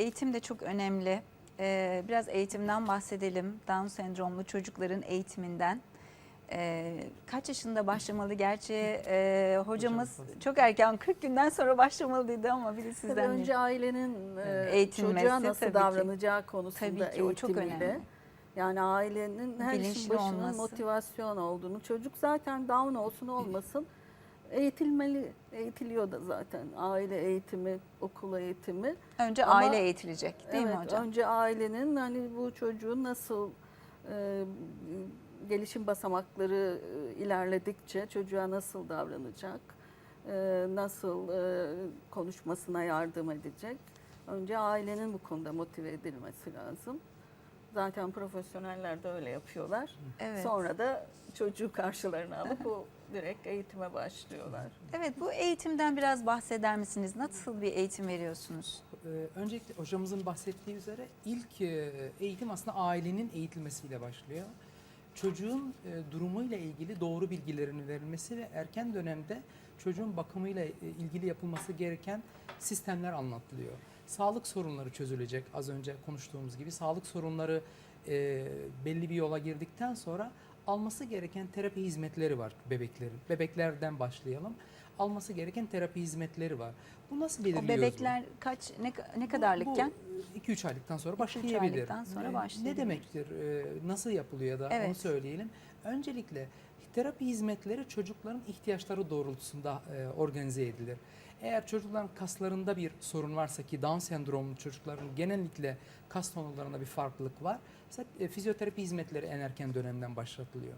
eğitim de çok önemli. Ee, biraz eğitimden bahsedelim. Down sendromlu çocukların eğitiminden. Ee, kaç yaşında başlamalı? Gerçi e, hocamız Hocam, çok erken 40 günden sonra başlamalıydı ama bir de Tabii sizden önce ailenin e, Eğitilmesi çocuğa nasıl tabii ki. davranacağı konusunda tabii ki o çok eğitimiyle. önemli. Yani ailenin her Bilinçli işin başının olması. motivasyon olduğunu. Çocuk zaten down olsun olmasın eğitilmeli, eğitiliyor da zaten. Aile eğitimi, okul eğitimi. Önce Ama- aile eğitilecek değil mi evet, hocam? önce ailenin hani bu çocuğun nasıl e, gelişim basamakları e, ilerledikçe çocuğa nasıl davranacak, e, nasıl e, konuşmasına yardım edecek. Önce ailenin bu konuda motive edilmesi lazım. Zaten profesyoneller de öyle yapıyorlar. Evet. Sonra da çocuğu karşılarına alıp bu direkt eğitime başlıyorlar. Evet bu eğitimden biraz bahseder misiniz? Nasıl bir eğitim veriyorsunuz? Ee, öncelikle hocamızın bahsettiği üzere ilk e, eğitim aslında ailenin eğitilmesiyle başlıyor. Çocuğun e, durumuyla ilgili doğru bilgilerin verilmesi ve erken dönemde çocuğun bakımıyla e, ilgili yapılması gereken sistemler anlatılıyor. Sağlık sorunları çözülecek az önce konuştuğumuz gibi. Sağlık sorunları e, belli bir yola girdikten sonra alması gereken terapi hizmetleri var bebeklerin. Bebeklerden başlayalım. Alması gereken terapi hizmetleri var. Bu nasıl O belirliyoruz? bunu? bebekler kaç ne, ne kadarlıkken? 2-3 aylıktan sonra başlayabilir. aylıktan sonra başlayabilir. Ne demektir? Ee, Nasıl yapılıyor da onu Evet. söyleyelim. Öncelikle terapi hizmetleri çocukların ihtiyaçları doğrultusunda e, organize edilir. Eğer çocukların kaslarında bir sorun varsa ki Down sendromlu çocukların genellikle kas tonullarında bir farklılık var. Mesela e, fizyoterapi hizmetleri en erken dönemden başlatılıyor.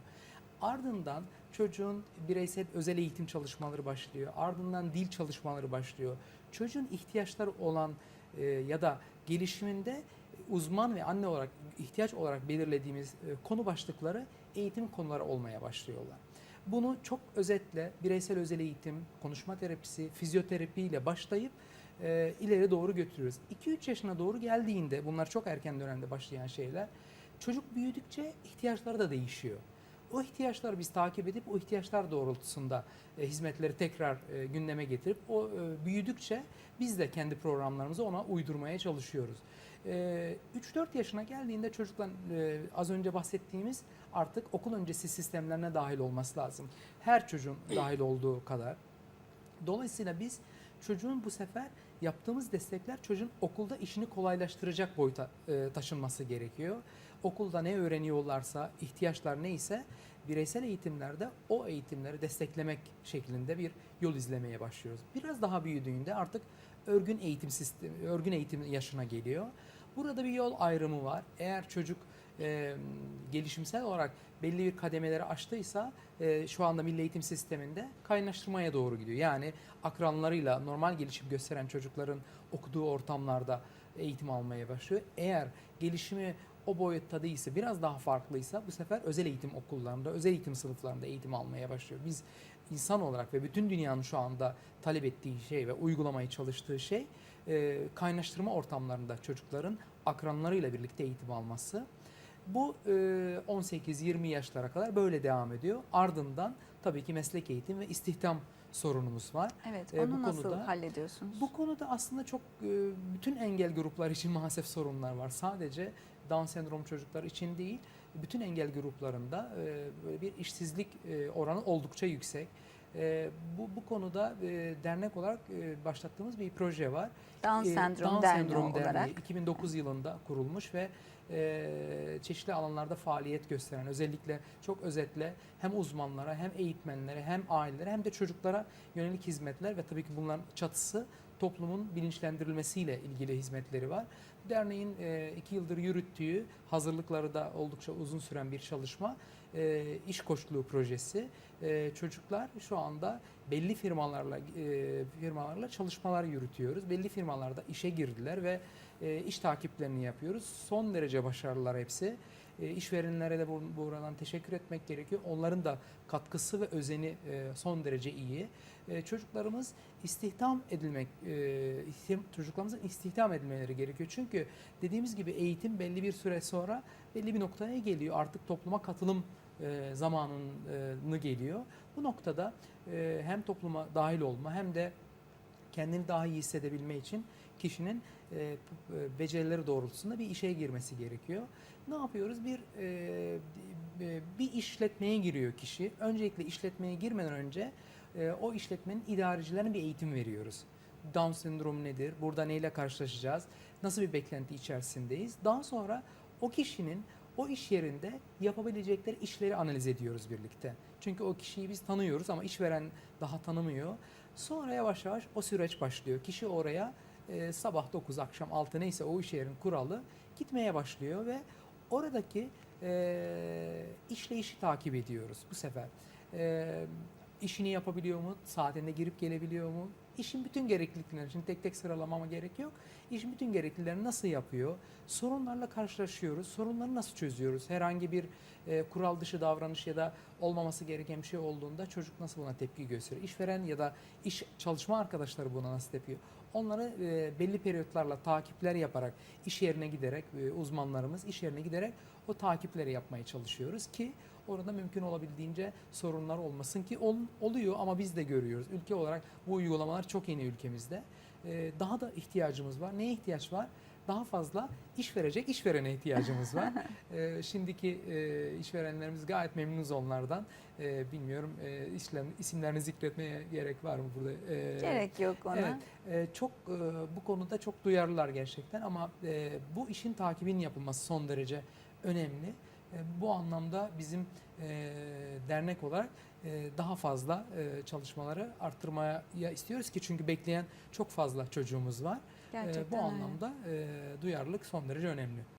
Ardından çocuğun bireysel özel eğitim çalışmaları başlıyor. Ardından dil çalışmaları başlıyor. Çocuğun ihtiyaçları olan e, ya da gelişiminde uzman ve anne olarak ihtiyaç olarak belirlediğimiz e, konu başlıkları eğitim konuları olmaya başlıyorlar. Bunu çok özetle bireysel özel eğitim, konuşma terapisi, fizyoterapi ile başlayıp e, ileri doğru götürüyoruz. 2-3 yaşına doğru geldiğinde bunlar çok erken dönemde başlayan şeyler. Çocuk büyüdükçe ihtiyaçları da değişiyor. O ihtiyaçları biz takip edip o ihtiyaçlar doğrultusunda e, hizmetleri tekrar e, gündeme getirip o e, büyüdükçe biz de kendi programlarımızı ona uydurmaya çalışıyoruz. E, 3-4 yaşına geldiğinde çocukların e, az önce bahsettiğimiz artık okul öncesi sistemlerine dahil olması lazım. Her çocuğun dahil olduğu kadar. Dolayısıyla biz çocuğun bu sefer yaptığımız destekler çocuğun okulda işini kolaylaştıracak boyuta e, taşınması gerekiyor. Okulda ne öğreniyorlarsa, ihtiyaçlar neyse bireysel eğitimlerde o eğitimleri desteklemek şeklinde bir yol izlemeye başlıyoruz. Biraz daha büyüdüğünde artık örgün eğitim sistemi, örgün eğitim yaşına geliyor. Burada bir yol ayrımı var. Eğer çocuk e, gelişimsel olarak belli bir kademeleri aştıysa e, şu anda milli eğitim sisteminde kaynaştırmaya doğru gidiyor. Yani akranlarıyla normal gelişim gösteren çocukların okuduğu ortamlarda eğitim almaya başlıyor. Eğer gelişimi o boyutta değilse biraz daha farklıysa bu sefer özel eğitim okullarında, özel eğitim sınıflarında eğitim almaya başlıyor. Biz insan olarak ve bütün dünyanın şu anda talep ettiği şey ve uygulamaya çalıştığı şey e, kaynaştırma ortamlarında çocukların akranlarıyla birlikte eğitim alması. Bu e, 18-20 yaşlara kadar böyle devam ediyor. Ardından tabii ki meslek eğitim ve istihdam sorunumuz var. Evet, E, onu bu nasıl konuda- hallediyorsunuz? Bu konuda aslında çok e, bütün engel gruplar için maalesef sorunlar var. Sadece Down sendrom çocuklar için değil, bütün engel gruplarında e, böyle bir işsizlik e, oranı oldukça yüksek. E, bu, bu konuda e, dernek olarak e, başlattığımız bir proje var. Down E, sendrom Down derneği Sendrom olarak. Derneği 2009 yılında kurulmuş ve e, çeşitli alanlarda faaliyet gösteren özellikle çok özetle hem uzmanlara hem eğitmenlere hem ailelere hem de çocuklara yönelik hizmetler ve tabii ki bunların çatısı toplumun bilinçlendirilmesiyle ilgili hizmetleri var. Derneğin e, iki yıldır yürüttüğü hazırlıkları da oldukça uzun süren bir çalışma e, iş koçluğu projesi. E, çocuklar şu anda belli firmalarla e, firmalarla çalışmalar yürütüyoruz. Belli firmalarda işe girdiler ve e, iş takiplerini yapıyoruz. Son derece başarılılar hepsi. E, işverenlere de bu- buradan teşekkür etmek gerekiyor. Onların da katkısı ve özeni e, son derece iyi. E, çocuklarımız istihdam edilmek, e, çocuklarımızın istihdam edilmeleri gerekiyor. Çünkü dediğimiz gibi eğitim belli bir süre sonra belli bir noktaya geliyor. Artık topluma katılım e, zamanını geliyor. Bu noktada e, hem topluma dahil olma hem de kendini daha iyi hissedebilme için kişinin e, becerileri doğrultusunda bir işe girmesi gerekiyor. Ne yapıyoruz? Bir bir işletmeye giriyor kişi. Öncelikle işletmeye girmeden önce e, o işletmenin idarecilerine bir eğitim veriyoruz. Down sendromu nedir? Burada neyle karşılaşacağız? Nasıl bir beklenti içerisindeyiz? Daha sonra o kişinin o iş yerinde yapabilecekleri işleri analiz ediyoruz birlikte. Çünkü o kişiyi biz tanıyoruz ama işveren daha tanımıyor. Sonra yavaş yavaş o süreç başlıyor. Kişi oraya e, sabah 9 akşam 6 neyse o iş yerinin kuralı gitmeye başlıyor ve oradaki e, işleyişi takip ediyoruz bu sefer. E, işini yapabiliyor mu? Saatinde girip gelebiliyor mu? İşin bütün gerekliliklerini, şimdi tek tek sıralamama gerek yok. İşin bütün gerekliliklerini nasıl yapıyor? Sorunlarla karşılaşıyoruz. Sorunları nasıl çözüyoruz? Herhangi bir e, kural dışı davranış ya da olmaması gereken bir şey olduğunda çocuk nasıl buna tepki gösteriyor? İşveren ya da iş çalışma arkadaşları buna nasıl tepki Onları e, belli periyotlarla takipler yaparak iş yerine giderek e, uzmanlarımız iş yerine giderek o takipleri yapmaya çalışıyoruz ki orada mümkün olabildiğince sorunlar olmasın ki ol- oluyor ama biz de görüyoruz. Ülke olarak bu uygulamalar çok yeni ülkemizde. E, daha da ihtiyacımız var. Neye ihtiyaç var? Daha fazla iş verecek işverene ihtiyacımız var. E, şimdiki e, işverenlerimiz gayet memnunuz onlardan. E, bilmiyorum e, işlem, isimlerini zikretmeye gerek var mı burada? E, Gerek yok ona. Evet, e, çok e, bu konuda çok duyarlılar gerçekten ama e, bu işin takibinin yapılması son derece önemli. E, bu anlamda bizim e, dernek olarak e, daha fazla çalışmaları arttırmaya istiyoruz ki çünkü bekleyen çok fazla çocuğumuz var. Gerçekten bu öyle. anlamda duyarlılık son derece önemli.